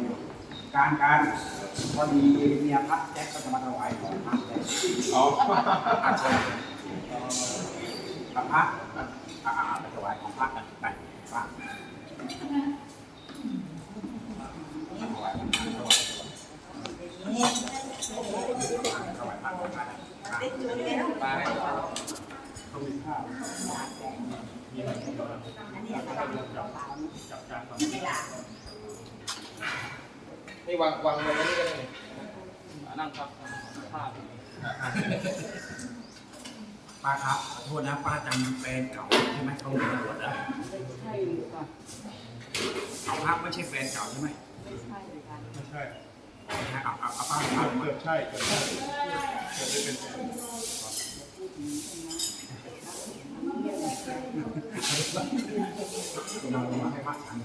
นการการพอดีเมียพัดแจ็คก็จะมาถวายของพัดแจ็คอ๋อพัดเชิญพระพัดอ่าไปถวายของพัดกันไปฟังถวายถวายถวายพัดของพัด ไป ต้องมีข้าว นี่วางวางไว้นี่ก็ได้นี่นั่งพักผ้าป้าครับขอโทษนะป้าจำแฟนเก่าใช่ไหมเขาเป็นตำรวจอะใช่ค่ะเอาพักไม่ใช่แฟนเก่าใช่ไหมไม่ใช่เลยค่ะไม่ใช่เอาเอาเอาป้าเอาเกือบใช่เกือบใช่เกือบได้เป็นแฟน เรามาให้พักกัน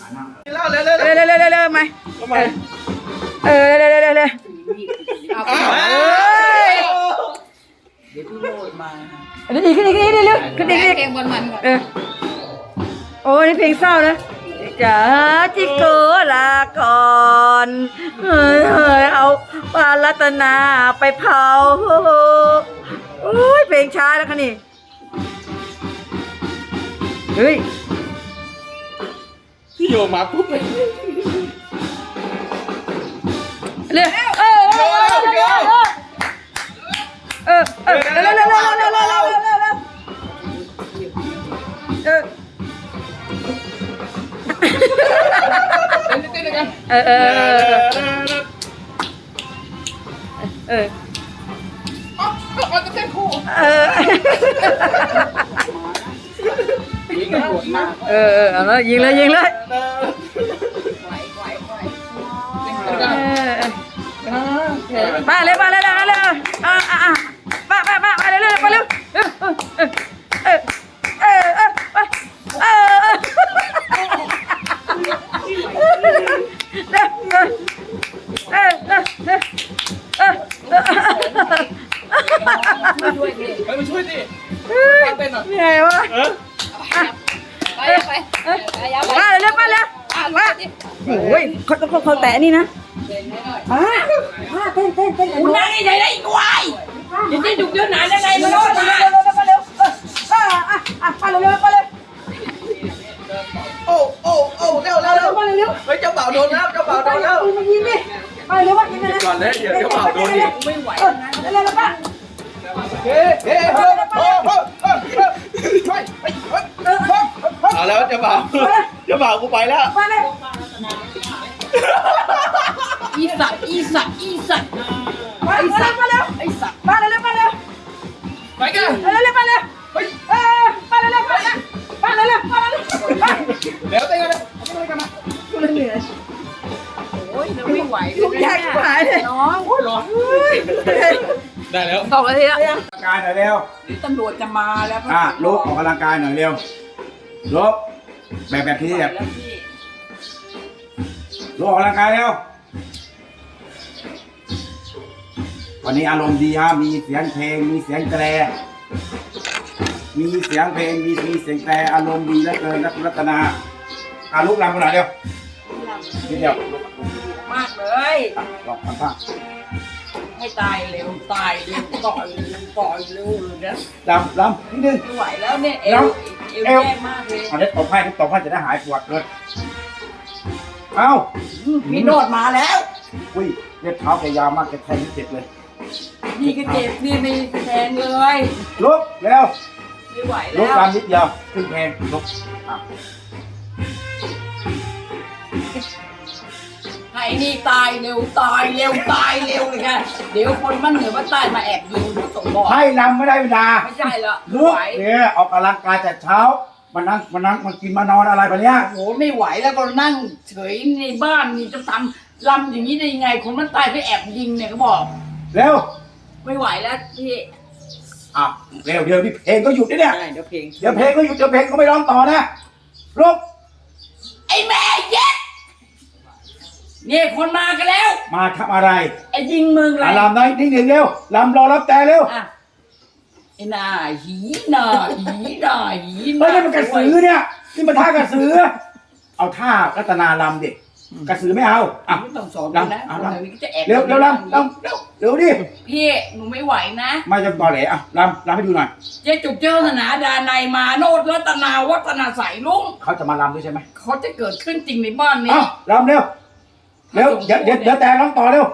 อ่านั่งเล่าเร็วเร็วเร็วเร็วเร็วเร็วเร็วมาทำไมเออเร็วเร็วเร็วเร็วเร็วเอาอ้าวเดี๋ยวพี่โรดมาค่ะอันนี้อีกขึ้นอีกนิดเร็วขึ้นอีกนิดเพลงมันมันก่อนเออโอ้นี่เพลงเศร้านะจ๋าจิโกลาก่อนเฮ้ยเฮ้ยเอาปารัตนาไปเผาโอ้ยเพลงช้าแล้วค่ะนี่ เฮ้ยที่โยมาปุ๊บเลยเร็วเออเร็วเร็วเร็วเออเออเร็วเร็วเร็วเร็วเร็วเร็วเร็วเออเออเออเออเออ ยิงกันปวดมากเออเออเอาแล้วยิงเลยยิงเลยไหวไหวไหวเออมาเลยมาเลยมาเลยอะอะอะมามามามาเร็วเร็วมาเร็วเออเออเออเออเออเออเร็วเออเออเออเออเออด้วยดิไปมาช่วยดิเต้นหน่อย เหนื่อยวะ อ้ยเขาเขาเขาแตะนี่นะเดินให้หน่อยมามาเต้นเต้นเต้นกูนั่งยังไงได้อีกวายจะได้ดุเดือดหนาได้ไงมามาเร็โน่วนมามาเร็วมาเร็วมาเร็วอะอะมาเร็วมาเร็วโอ้โอ้โอ้เร็วเร็วเร็วมาเร็วเฮ้ยเจ้าบ่าวโดนแล้วเจ้าบ่าวโดนแล้วมายิงดิมาเร็วมายิงนะก่อนเลยเดี๋ยวเจ้าบ่าวโดนอีกไม่ไหวเร็วเร็วป้าเฮ้เฮ้เฮ้โอ้โอ้โอ้ช่วยไปเอาแล้วเจ้าบ่าวเจ้าบ่าวกูไปแล้วมาเลย อีสัตว์อีสัตว์อีสัตว์มาเร็วมาเร็วไอสัตว์มาเร็วมาเร็วไปกันเร็วเร็วมาเร็วเฮ้ยเออมาเร็วมาเร็วมาเร็วมาเร็วมาเร็วเดี๋ยวเต้นกันนะเต้นกันนะเหนื่อยโอ้ยไม่ไหวทุกอย่างหายเลยน้องโอ้ยร้อนได้แล้วสองนาทีแล้วออกกำลังกายหน่อยเร็วนี่ตำรวจจะมาแล้วอะลุกออกกำลังกายหน่อยเร็วลุกแบบแบบที่แบบแล้วพี่ลุกออกกำลังกายเร็ววันนี้อารมณ์ดีฮะ มีเสียงเพลง มีเสียงแตร มีเสียงเพลง มีมีเสียงแตร อารมณ์ดีเหลือเกินนะคุณรัตนาอะลุกรำกันหน่อยเร็วนิดเดียวลุกลุกมากเลย อะลองทำท่าให้ตายเร็วตายเร็วต่อยเร็วต่อยเร็วเลยนะลำลำนิดนึง ไม่ไหวแล้วเนี่ยเอวเอวเอวแย่มากเลย เอาเล็ตบให้ตบให้จะได้หายปวดเลย เอ้าพี่โนดมาแล้ว อุ้ยเล็บเท้าแกยาวมากแกแทงนี่เจ็บเลย นี่ก็เจ็บนี่ไม่แทงเลยลุกเร็วไม่ไหวลุกแล้วตามนิดเดียวขึ้นเพลงลุกอะให้นี่ตายเร็วตายเร็วตายเร็วเลยค่ะเดี๋ยวคนมันเหนือว่าใต้มาแอบยิงผู้ส่งบอกให้ลำไม่ได้เวลาไม่ใช่ละไม่ลุกไหวเนี่ยออกกำลังกายแต่เช้า มานั่งมานั่งมากินมานอนอะไรแบบเนี้ยโอ้โหไม่ไหวแล้วก็นั่งเฉยในบ้านนี่จะทำลำอย่างนี้ได้ยังไง คนมันตายไปแอบยิงเนี่ยเขาบอก เร็วไม่ไหวแล้วพี่อะเร็วเดี๋ยวนี่เพลงก็หยุดนะเนี่ยใช่เดี๋ยวเพลงเดี๋ยวเพลงก็หยุดเดี๋ยวเพลงก็ไม่ร้องต่อนะลุกไอ้แม่เย็ดเนี่ยคนมากันแล้ว มาทำอะไร ไอ้ยิงมึงเลอะยลำน้อยนิดหนึ่งเร็วลำรอรับแต่เร็ว อะ ไอ้หน้าหีหน้าหีหน้าหีหเฮ้น้ายนี่มันกระสือเนี่ยนี่มันท่ากระสือ เอาท่ารัตนาลำดิกระสือไม่เอาอะ ไม่ต้องสอนกูนะเอาคนเอาไหนจะแอบเร็วเร็วลำลำเร็วเร็วดิพี่หนูไม่ไหวนะไม่จะตอแหลอะลำลำให้ดูหน่อยเจ๊จุกเจ้าธนาดานายมาโนดรัตนาวัฒนาใสายลุงเขาจะมาลำด้วยใช่ไหมเขาจะเกิดขึ้นจริงในบ้านนี้ เอ้าลำเร็วเร็วเดี๋ยวเดี๋ยวเดี๋ยวแต่ร้องต่อเร็ว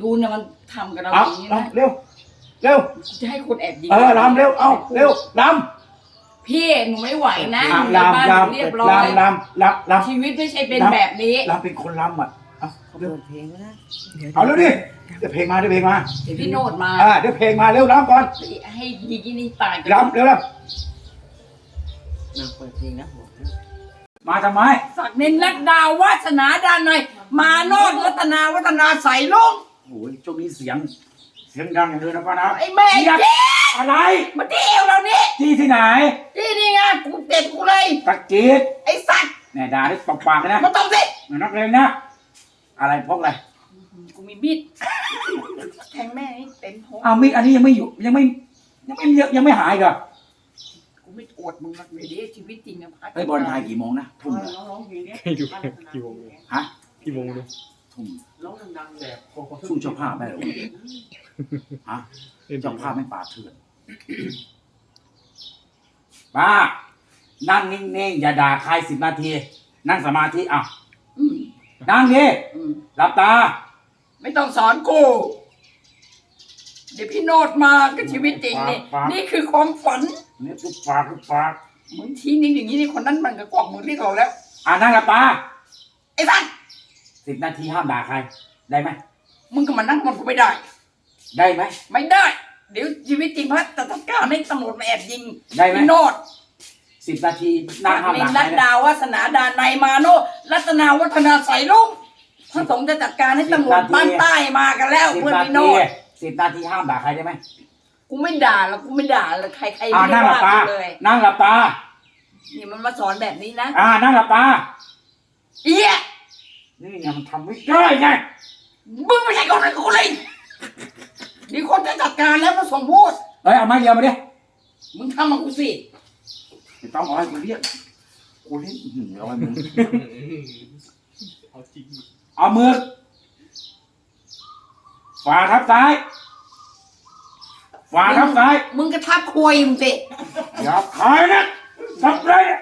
ดูเนี่ยมันทำกับเราเอาอย่างนี้นะลำเร็ว เร็วจะให้คนแอบยิงเออลำเร็วเอาเร็วลำพี่หนูไม่ไหวนะอะอยู่ในบ้านลำหนูลำเรียบร้อยลำลำลำลำชีวิตไม่ใช่เป็นแบบนี้ลำเป็นคนลำอะเอาเปิดเพลงแล้วนะดี๋ยวเอาเร็วดิเดี๋ยวเพลงมาเดี๋ยวเพลงมาเดี๋ยวพี่โนดมาอ่าเดี๋ยวเพลงมาเร็วลำก่อนให้ยิงที่นี่ตายกันลำเร็วลนางเปิดเพลงนะบอกนะำมาทำไมศักดิ์นินรัตดาววาสนาดานายมาโนดรัตนาวัฒนาใสายลุงโอ้ยช่วงนี้เสียงเสียงดังอย่างเลยนะป้านะไอ้แม่เสียงเจ๊อะไรมาที่เอวเรานี่จี้ที่ไหนที่นี่ไงกูเจ็บกูเลยตะกีดไอ้สัตว์แน่ด่าได้ปากปากเลยนะมาตบสิเหมือนนักเลงนะ อะไรพกอะไรกูมีมีดแทงแม่ให้เต็มท้องอ้าวมีดอันนี้ยังไม่อยู่ยังไม่ยังไม่ยังไม่หายอีกเหรอกูไม่โกรธมึงหรอกเดี๋ยวชีวิตจริงนะพัดไอ้ยบอลไทยกี่โมงนะทุ่มเหรอร้องเพลงเนี้ยให้ดูกี่โมงเลยฮะกี่โมงเลยทุ่ม ร้องดังๆแบบสู้เจ้าภาพได้เหรอฮะเจ้าภาพไม่ป่าเถื่อนป้า นั่งนิ่งๆอย่าด่าใครสิบนาที นั่งสมาธิอะอืมนั่งดิอืมหลับตา ไม่ต้องสอนกู เดี๋ยวพี่โนดมาก็ชีวิตจริงนี่ ปากนี่คือความฝันเนี่ยทุกปากทุกปากมึงชี้นิ้วอย่างนี้นี่คนนั้นมันก็กวักมือที่เราแล้ว อ่านั่งหลับตาไอ้สัตว์ สิบนาทีห้ามด่าใคร ได้ไหมมึงก็มานั่งมันกูไม่ได้ ได้ไหม ไม่ได้ เดี๋ยวชีวิตจริงพัดจะจัดการให้ตำรวจมาแอบยิงได้ไหม พี่โนดสิบนาทีนั่งห้ามลิด่านใครรัตนะดาวาสนาดานในยมาโนรัตนาวัฒนาใสลุงพระสงฆ์จะจัดการให้ตำรวจบ้านใต้มากันแล้วสิบเพื่อนนาพี่โนทีดสิบนาทีห้ามด่าใครได้ไหมกูไม่ด่าแล้วกูไม่ด่าเลยใครใครอ่าไม่ได้นั่งหลับว่าตา กูเลยนั่งหลับตา นี่มันมาสอนแบบนี้นะอ่านั่งหลับตา เอี้ย นี่ไงมันทำไม่ได้ไงมึงไม่ใช่คนของกูเลยเดี๋ยวคนจะจัดการแล้วมาส่งโทษเฮ้ยเอาไม้เดียวมาดิมึงทำมันกูสิไม่ต้องเอาให้กูเรียกกูเล่นอื้อหือเอาไว้มึงเอาจริงเอามือฝ่าทับซ้ายฝ่าทับซ้ายมึงก็ทับควยมึงสิอย่าขายนะทับเลยอะ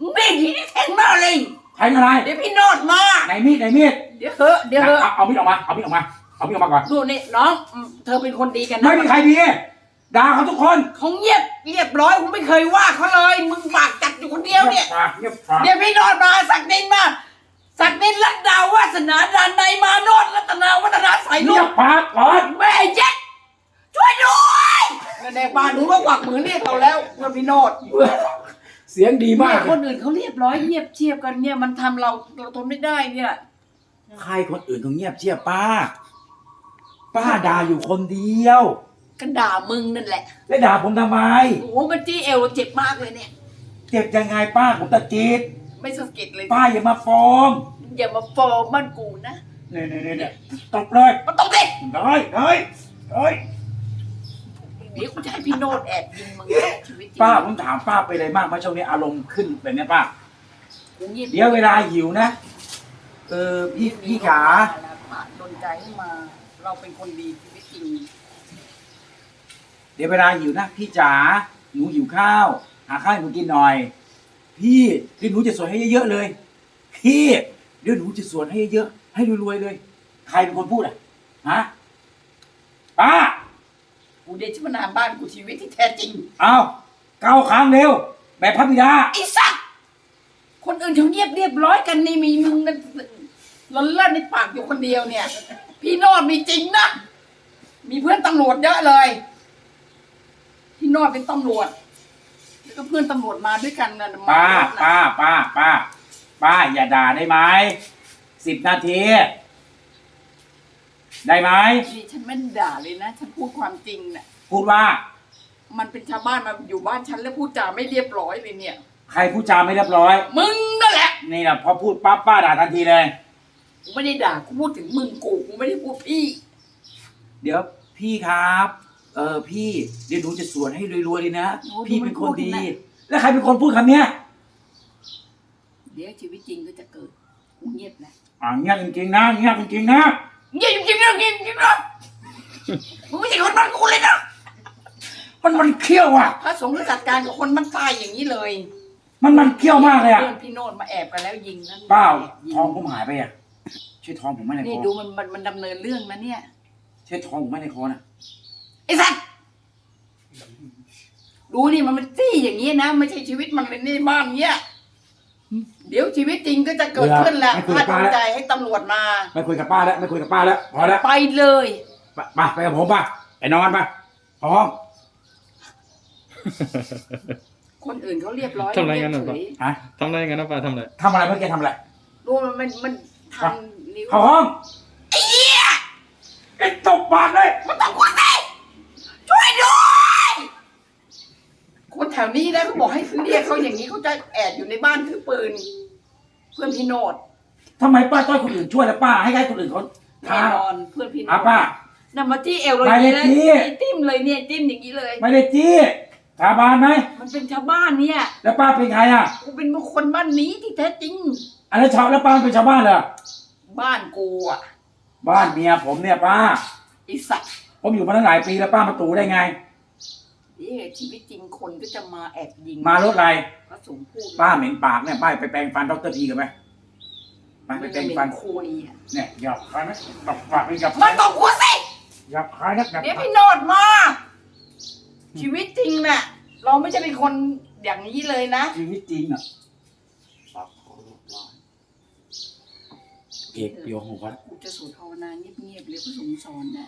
มึงเล่นทีนี้แทงมาเลย แทงอะไรเดี๋ยวพี่โนดมา ไหนมีดไหนมีดเดี๋ยวเถอะเดี๋ยวเถอะเอาเอามีดออกมาเอามีดออกมาเอามีดออกมาก่อนดูนี่น้องอืมเธอเป็นคนดีกันนะไม่มีใครดีด่าเขาทุกคนเขาเงียบเรียบร้อยกูไม่เคยว่าเขาเลย มึงปากจัดอยู่คนเดียวเนี่ยปากเงียบปากเดี๋ยวพี่โนดมาสักดินมาสักดินรัตดาวาสนาดานในยมาโนดรัตนาวัฒนาใสลูเงียกบปากก่อนแม่เจ็ดช่วยด้วยในบ้านหนูก็กวักมือเรียกเขาแล้วเพื่อนพี่โนด เสียงดีมาก เนี่ยคนอื่นเขาเรียบร้อยเงียบเชียบกันเนี่ยมันทำเราเราทนไม่ได้เนี่ยใครคนอื่นเขาเงียบเชียบป้า ป้าด่าอยู่คนเดียวก็ด่ามึงนั่นแหละแล้วด่าผมทำไม โอ้โหมันจี้เอวเจ็บมากเลยเนี่ย เจ็บยังไงป้าผมตะจีดไม่สะกิดเลยป้าอย่ามาฟ้องอย่ามาฟอร์มบ้านกูนะเนี่ยเนี่ยเนี่ยเนี่ยตบเลยมันต้องเด็กได้ได้ได้ เดี๋ยวกูจะให้พี่โนดแอบยิงมึงชีวิตจริงป้าผมถามป้าไปเลยมากเพราะช่วงนี้อารมณ์ขึ้นแบบเนี้ยป้า กูเงียบเดี๋ยวเวลาหิวนะ เออพี่พี่ขาผ่านโดนใจให้มา เราเป็นคนดีชีวิตจริงเดี๋ยวเวลาหิวนะพี่จ๋าหนูหิวข้าว หาข้าวให้หนูกินหน่อย พี่เดี๋ยวหนูจะสวนให้เยอะๆเลย พี่เดี๋ยวหนูจะสวนให้เยอะๆให้รวยๆเลย ใครเป็นคนพูดอะฮะป้า กูเดชมนามบ้านกูชีวิตที่แท้จริง เอาเก้าครั้งเร็ว แบบพระบิดา ไอ้สัตว์คนอื่นเขาเงียบเรียบร้อยกันนี่มีมึงนั่นล้นเล่นในปากอยู่คนเดียวเนี่ย พี่โนดมีจริงนะ มีเพื่อนตำรวจเยอะเลย พี่โนดเป็นตำรวจ แล้วก็เพื่อนตำรวจมาด้วยกันนะมาป้า ด้วยนะป้า ป้า ป้า ป้า อย่าด่าได้ไหมสิบนาที ได้ไหมนี่ฉันไม่ได้ด่าเลยนะ ฉันพูดความจริงน่ะ พูดว่า มันเป็นชาวบ้านมาอยู่บ้านฉันแล้วพูดจาไม่เรียบร้อยเลยเนี่ย ใครพูดจาไม่เรียบร้อย มึงนั่นแหละนี่แหละพอพูดปั๊บป้าด่าทันทีเลย กูไม่ได้ด่ากูพูดถึงมึงกูกูไม่ได้พูดพี่ เดี๋ยวพี่ครับ เออพี่เดี๋ยวหนูจะสวนให้รวยๆเลยนะ โอ้ดูพี่เป็นคนดี มันพูดนะ แล้วใครเป็นคนพูดคำเนี้ยเดี๋ยวชีวิตจริงก็จะเกิดกูเงียบนะ อ่าเงียบจริงๆนะเงียบจริงๆนะ เงียบจริงๆนะเงียบจริงนะมึงไม่ใช่คนบ้านกูเลยนะมันมันเขี้ยวอะ พระสงฆ์จัดการกับคนมันตายอย่างนี้เลยมันมันเขี้ยวมากเลยอะ พื่อนพี่โนดมาแอบกันแล้วยิงนั่นเป้ายิงทองผมหายไปอะใช่ทองผมไม่ในคนี่อดูมันมันมันดำเนินเรื่องนะเนี่ย ใช่ทองผมไม่ในคอนะไอ้สัตว์ดูนี่มันมันจี้อย่างนี้นะ ไม่ใช่ชีวิตมันเป็นในบ้านเนี้ย เดี๋ยวชีวิตจริงก็จะเกิดขึ้นแหละไม่คุยพากับดป้าวงแล้วใจให้ตำรวจมา ไม่คุยกับป้าแล้วไม่คุยกับป้าแล้วพอแล้วไปเลย ไปไปไปกับผมป่ะไปนอนป่ะเข้าห้องคนอื่นเขาเรียบร้อยทำอะไรกันน่ะเฉยฮะทำอะไรกันนะป้าทำอะไรทำอะไรเมื่อกี้ทำอะไรดูมันมันมันทำนิ้วเข้าห้องไอ้เหี้ยไอ้ตบปากเลยมันต้องกดสิช่วยด้วย คนแถวนี้นะเขาบอกให้เรียกเขาอย่างนี้เขาจะแอบอยู่ในบ้านถือปืน เพื่อนพี่โนดทำไมป้าต้อยคนอื่นช่วยแล้วป้าให้ใครคนอื่นเขาแน่ทานอนเพื่อนพี่โนอะดป้า นำมาที่เอวเลยไม่ได้นะจี้ จิ้มเลยเนี่ยจิ้มอย่างนี้เลย ไม่ได้จี้สาบานไหมมันเป็นชาวบ้านเนี่ยแล้วป้าเป็นใครอะกูเป็นคนบ้านนี้ที่แท้จริง อันนั้นชาวแล้วป้าเป็นชาวบ้านเหรอบ้านกูอะบ้านเมียผมเนี่ยป้า ไอสัตว์ผมอยู่มาตั้งหลายปีแล้วป้ามาตูได้ไง นี่ชีวิตจริงคนก็จะมาแอบยิงมารถอะไรพระสงฆ์พูดป้าเหม็นปากเนี่ยป้าไปแปรงฟันดรทีกันไหมไปไปแปรงฟันคุยอะเนี่ยหยาบคายไหมตบปากไม่หยาบมันต้องกูสิหยาบคายนักหยาบเดี๋ยวคายพี่โนดมา ชีวิตจริงน่ะ เราไม่ใช่เป็นคนอย่างนี้เลยนะชีวิตจริงอะเอกเปียวของวัดกูจะสวดภาวนาเงียบๆเลยพระสงฆ์สอนนะ